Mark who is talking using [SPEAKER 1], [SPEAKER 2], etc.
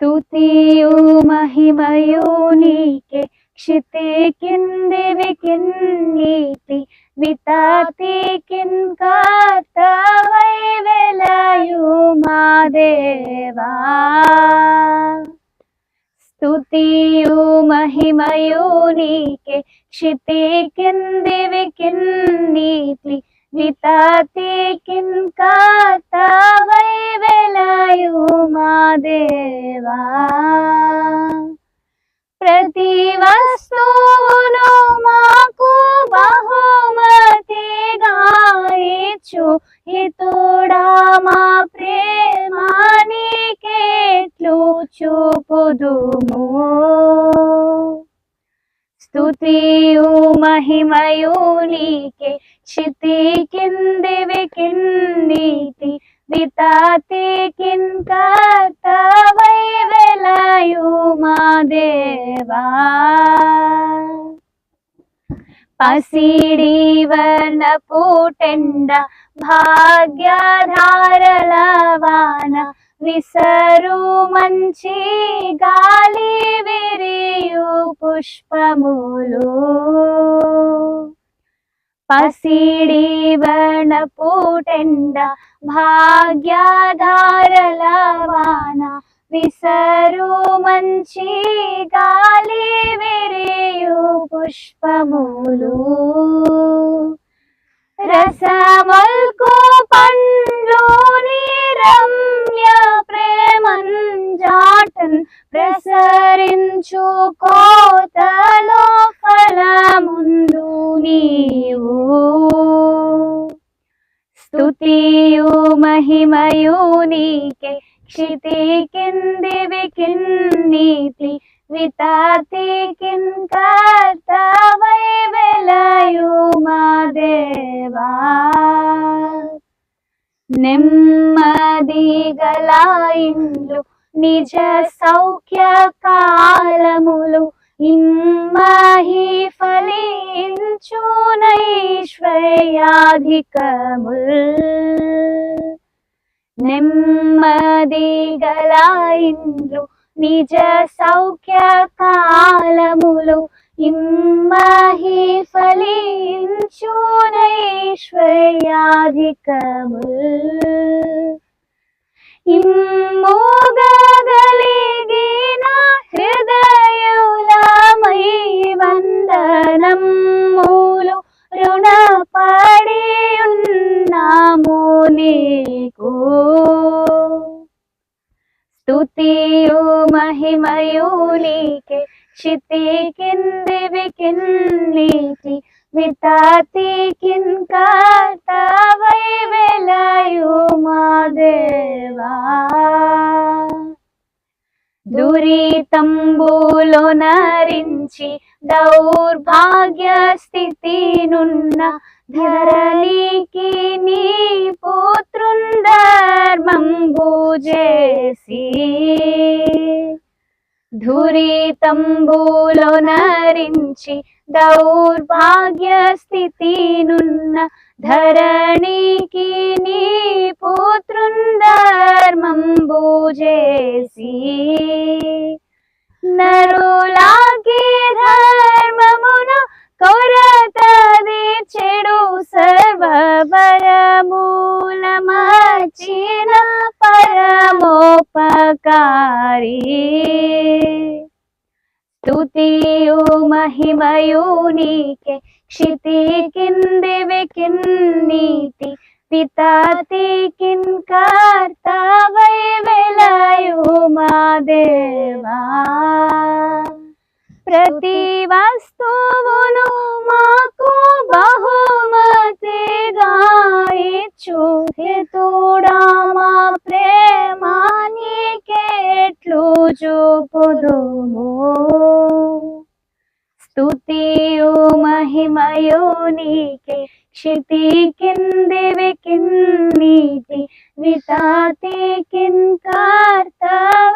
[SPEAKER 1] స్తుతియు మహిమయు నీకే క్షితి కిందివి కిన్నీతి వితాతి కిన్ కర్తవై వెలయు మా దేవా స్తుతియు మహిమయు నీకే క్షితి దేవా. ప్రతి వస్తువును మాకు బహుమతిగా ఇచ్చు ఇతుడా మా ప్రేమానికేట్లు చూపుదుము. స్తుతియు మహిమయు నీకే క్షితి కిందివి కిన్నీతి వితాతే పసిడి పూటెండ భాగ్యధారలవాన విసరు మంచి గాలి విరియు పుష్పములు. పసిడి పూటెండ భాగ్యధారలవాన విసరు మంచి గాలి పుష్పములు రసమల్కు పండ్లు రమ్య ప్రేమంజాటన్ ప్రసరించు కోతలో ఫలముందు నీవు. స్తుతియు మహిమయు నీకే క్షితి కిందివి కిన్నీతి వితాతికిన్ కర్తవై వెలయు మా దేవా. నెమ్మది గల ఇండ్లు నిజ సౌఖ్య కాలములు ఇమ్మహి ఫలించునైశ్వర్యాధికముల్ నెమ్మది గల ఇండ్లు నిజ సౌఖ్య కాలములు ఇమ్మహి ఫలించు నైశ్వర్యాధికముల్ ఇమ్మోగలిగిన హృదయులమై వందనములు రుణపడి ఉన్నాము నీకు. స్తుతియు మహిమయు నీకే క్షితి కిందివి కిన్నీతి వితాతి కిన్ కర్తవై వెలయు మా దేవా. దురితంబులో నరించి దౌర్భాగ్య స్థితి నున్న ధరణికి నీ పుత్రుంధర్మంబు భూజే ధురితంబులో నరించి దౌర్భాగ్య స్థితి నున్న ధరణికి నీ పుత్రుంధర్మంబు చేసి నరులాకి ధర్మమున కొరతది చెడు సర్వరమూలమచిన పరమోపకారీ. స్తుతియు మహిమయు నీకే క్షితి కిందివి కిన్నీతి పితాతి కిన్ కర్తవై వెలయు మా దేవా. ప్రతి వస్తువును మాకు బహుమతిగా ఇచ్చు హితుడా మా ప్రే రజోపదమో స్తుతియు మహిమయో నీకే క్షితి కిందివి కిన్నీతి వితాతి కిన్ కార్తవ